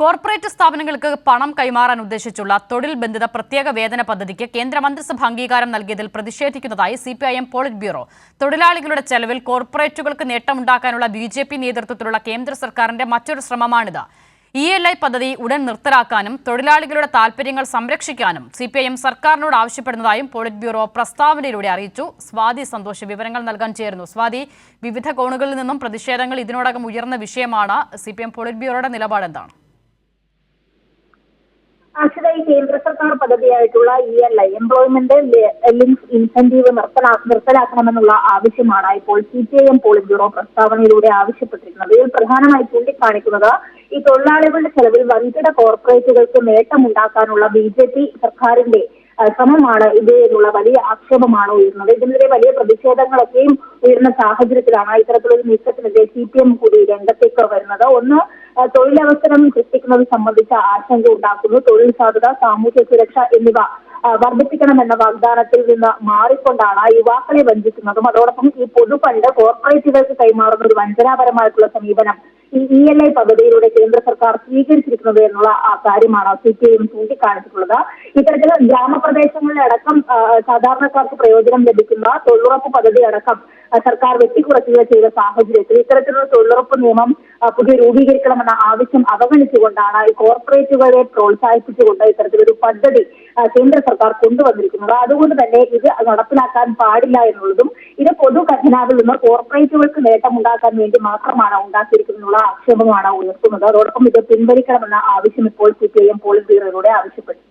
Corporate സ്ഥാപനങ്ങൾക്ക് പണം കൈമാറാൻ ഉദ്ദേശിച്ചുള്ള തൊഴിൽ ബന്ധിത പ്രത്യേക വേതന പദ്ധതിക്ക് കേന്ദ്രമന്ത്രിസഭ അംഗീകാരം നൽകിയതിൽ പ്രതിഷേധിക്കുന്നതായി C P I M polit bureau തൊഴിലാളികളുടെ ചെലവിൽ കോർപ്പറേറ്റുകൾക്ക് നേട്ടമുണ്ടാക്കാനുള്ള ബി ജെ പി നേതൃത്വത്തിലുള്ള കേന്ദ്ര സർക്കാരിന്റെ മറ്റൊരു ശ്രമമാണിത്. ഇ എൽ ഐ പദ്ധതി ഉടൻ നിർത്തലാക്കാനും തൊഴിലാളികളുടെ താൽപര്യങ്ങൾ സംരക്ഷിക്കാനും സി പി ഐ എം സർക്കാരിനോട് ആവശ്യപ്പെടുന്നതായും പോളിറ്റ് ബ്യൂറോ പ്രസ്താവനയിലൂടെ അറിയിച്ചു. സ്വാതി സന്തോഷ് വിവരങ്ങൾ നൽകാൻ ചേരുന്നു. സ്വാതി വിവിധ കോണുകളിൽ നിന്നും പ്രതിഷേധങ്ങൾ ഇതിനോടകം ഉയർന്ന വിഷയമാണ്. സി പി എം പോളിറ്റ് ബ്യൂറോയുടെ നിലപാട് എന്താണ് ഈ കേന്ദ്ര സർക്കാർ പദ്ധതിയായിട്ടുള്ള E L I employment link incentive നിർത്തലാ നിർത്തലാക്കണമെന്നുള്ള ആവശ്യമാണ് ഇപ്പോൾ C P I M polit bureau പ്രസ്താവനയിലൂടെ ആവശ്യപ്പെട്ടിരിക്കുന്നത്. ഇതിൽ പ്രധാനമായി ചൂണ്ടിക്കാണിക്കുന്നത് ഈ തൊഴിലാളികളുടെ ചെലവിൽ വൻകിട കോർപ്പറേറ്റുകൾക്ക് നേട്ടമുണ്ടാക്കാനുള്ള ബി ജെ പി സർക്കാരിന്റെ ശ്രമമാണ് ഇത് എന്നുള്ള വലിയ ആക്ഷേപമാണ് ഉയർന്നത് ഇതിനെതിരെ വലിയ പ്രതിഷേധങ്ങളൊക്കെയും ഉയർന്ന സാഹചര്യത്തിലാണ് ഇത്തരത്തിലൊരു നീക്കത്തിനെതിരെ സി പി എം കൂടി രംഗത്തേക്ക് വരുന്നത്. ഒന്ന് തൊഴിലവസരം സൃഷ്ടിക്കുന്നത് സംബന്ധിച്ച ആശങ്ക ഉണ്ടാക്കുന്നു. തൊഴിൽ സാധ്യത സാമൂഹ്യ സുരക്ഷ എന്നിവ വർദ്ധിപ്പിക്കണമെന്ന വാഗ്ദാനത്തിൽ നിന്ന് മാറിക്കൊണ്ടാണ് യുവാക്കളെ വഞ്ചിക്കുന്നതും. അതോടൊപ്പം ഈ പൊതുഫണ്ട് കോർപ്പറേറ്റുകൾക്ക് കൈമാറുന്ന ഒരു വഞ്ചനാപരമായിട്ടുള്ള സമീപനം ഈ ഇ എൽ ഐ പദ്ധതിയിലൂടെ കേന്ദ്ര സർക്കാർ സ്വീകരിച്ചിരിക്കുന്നത് എന്നുള്ള കാര്യമാണ് സി പി ഐ എം ചൂണ്ടിക്കാണിച്ചിട്ടുള്ളത്. ഇത്തരത്തിൽ ഗ്രാമപ്രദേശങ്ങളിലടക്കം സാധാരണക്കാർക്ക് പ്രയോജനം ലഭിക്കുന്ന തൊഴിലുറപ്പ് പദ്ധതി അടക്കം സർക്കാർ വെട്ടിക്കുറയ്ക്കുക ചെയ്ത സാഹചര്യത്തിൽ ഇത്തരത്തിലുള്ള തൊഴിലുറപ്പ് നിയമം പുതിയ രൂപീകരിക്കണമെന്ന ആവശ്യം അവഗണിച്ചുകൊണ്ടാണ് കോർപ്പറേറ്റുകളെ പ്രോത്സാഹിപ്പിച്ചുകൊണ്ട് ഇത്തരത്തിലൊരു പദ്ധതി കേന്ദ്ര സർക്കാർ കൊണ്ടുവന്നിരിക്കുന്നത്. അതുകൊണ്ട് തന്നെ ഇത് നടപ്പിലാക്കാൻ പാടില്ല എന്നുള്ളതും ഇത് പൊതു ഖജനാവിൽ നിന്ന് കോർപ്പറേറ്റുകൾക്ക് നേട്ടമുണ്ടാക്കാൻ വേണ്ടി മാത്രമാണ് ഉണ്ടാക്കിയിരിക്കുന്നതിനുള്ള ആക്ഷേപമാണ് ഉയർത്തുന്നത്. അതോടൊപ്പം ഇത് പിൻവലിക്കണമെന്ന ആവശ്യം ഇപ്പോൾ C P I M polit ബ്യൂറോയിലൂടെ ആവശ്യപ്പെട്ടിട്ടുണ്ട്